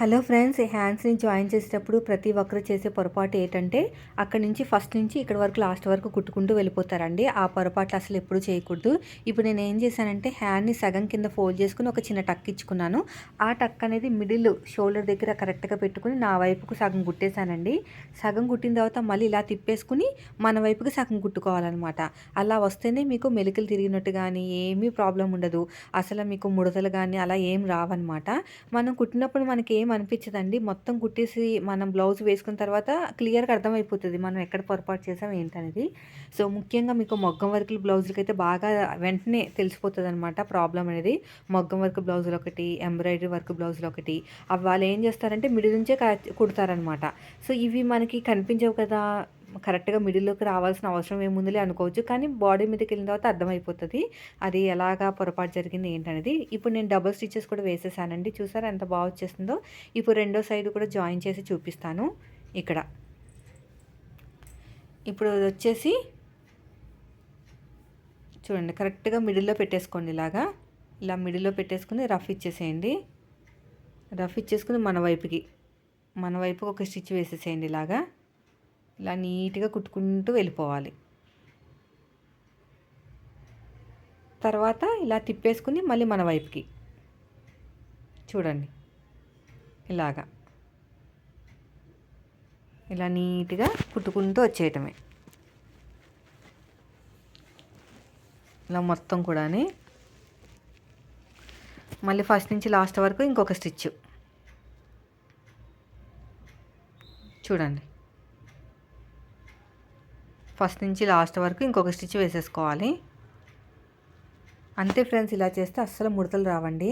Hello friends ఈ హ్యాండ్స్ని join చేసేటప్పుడు ప్రతి ఒక్కరు చేసే పొరపాటు ఏంటంటే అక్కడి నుంచి ఫస్ట్ నుంచి ఇక్కడ వరకు లాస్ట్ వరకు కుట్టుకుంటూ వెళ్ళిపోతారండి. ఆ పొరపాట్లు అసలు ఎప్పుడు చేయకూడదు. ఇప్పుడు నేను ఏం చేశానంటే హ్యాండ్ని సగం కింద ఫోల్డ్ చేసుకుని ఒక చిన్న టక్ ఇచ్చుకున్నాను. ఆ టక్ అనేది మిడిల్ షోల్డర్ దగ్గర కరెక్ట్గా పెట్టుకుని నా వైపుకు సగం కుట్టేశానండి. సగం కుట్టిన తర్వాత మళ్ళీ ఇలా తిప్పేసుకుని మన వైపుకి సగం కుట్టుకోవాలన్నమాట. అలా వస్తేనే మీకు మెలికలు తిరిగినట్టు కానీ ఏమీ ప్రాబ్లం ఉండదు. అసలు మీకు ముడతలు కానీ అలా ఏం రావన్నమాట. మనం కుట్టినప్పుడు మనకి ఏం అనిపించదండి. మొత్తం కుట్టేసి మనం బ్లౌజ్ వేసుకున్న తర్వాత క్లియర్గా అర్థమైపోతుంది మనం ఎక్కడ పొరపాటు చేసాం ఏంటనేది. సో ముఖ్యంగా మీకు మొగ్గం వర్క్ బ్లౌజులకి అయితే బాగా వెంటనే తెలిసిపోతుంది అనమాట ప్రాబ్లం అనేది. మొగ్గం వర్క్ బ్లౌజులు ఒకటి ఎంబ్రాయిడరీ వర్క్ బ్లౌజులు ఒకటి అవి వాళ్ళు ఏం చేస్తారంటే మిడి నుంచే కుడతారనమాట. సో ఇవి మనకి కనిపించవు కదా కరెక్ట్గా మిడిల్లోకి రావాల్సిన అవసరం ఏముందిలే అనుకోవచ్చు. కానీ బాడీ మీదకి వెళ్ళిన తర్వాత అర్థమైపోతుంది. అది ఎలాగా పొరపాటు జరిగింది ఏంటనేది. ఇప్పుడు నేను డబుల్ స్టిచెస్ కూడా వేసేసానండి. చూసారా ఎంత బాగా వచ్చేస్తుందో. ఇప్పుడు రెండో సైడ్ కూడా జాయిన్ చేసి చూపిస్తాను. ఇక్కడ. ఇప్పుడు వచ్చేసి చూడండి కరెక్ట్గా మిడిల్లో పెట్టేసుకోండి ఇలాగా. ఇలా మిడిల్లో పెట్టేసుకుని రఫ్ ఇచ్చేసేయండి. రఫ్ ఇచ్చేసుకుని మన వైపుకి. మన వైపుకి ఒక స్టిచ్ వేసేసేయండి ఇలాగా. ఇలా నీట్గా కుట్టుకుంటూ వెళ్ళిపోవాలి. తర్వాత ఇలా తిప్పేసుకుని మళ్ళీ మన వైపుకి. చూడండి. ఇలాగా. ఇలా నీట్గా కుట్టుకుంటూ వచ్చేయటమే. ఇలా మొత్తం కూడా మళ్ళీ ఫస్ట్ నుంచి లాస్ట్ వరకు ఇంకొక స్టిచ్ చూడండి. ఫస్ట్ నుంచి లాస్ట్ వరకు ఇంకొక స్టిచ్ వేసేసుకోవాలి. అంతే ఫ్రెండ్స్ ఇలా చేస్తే అస్సలు ముడతలు రావండి.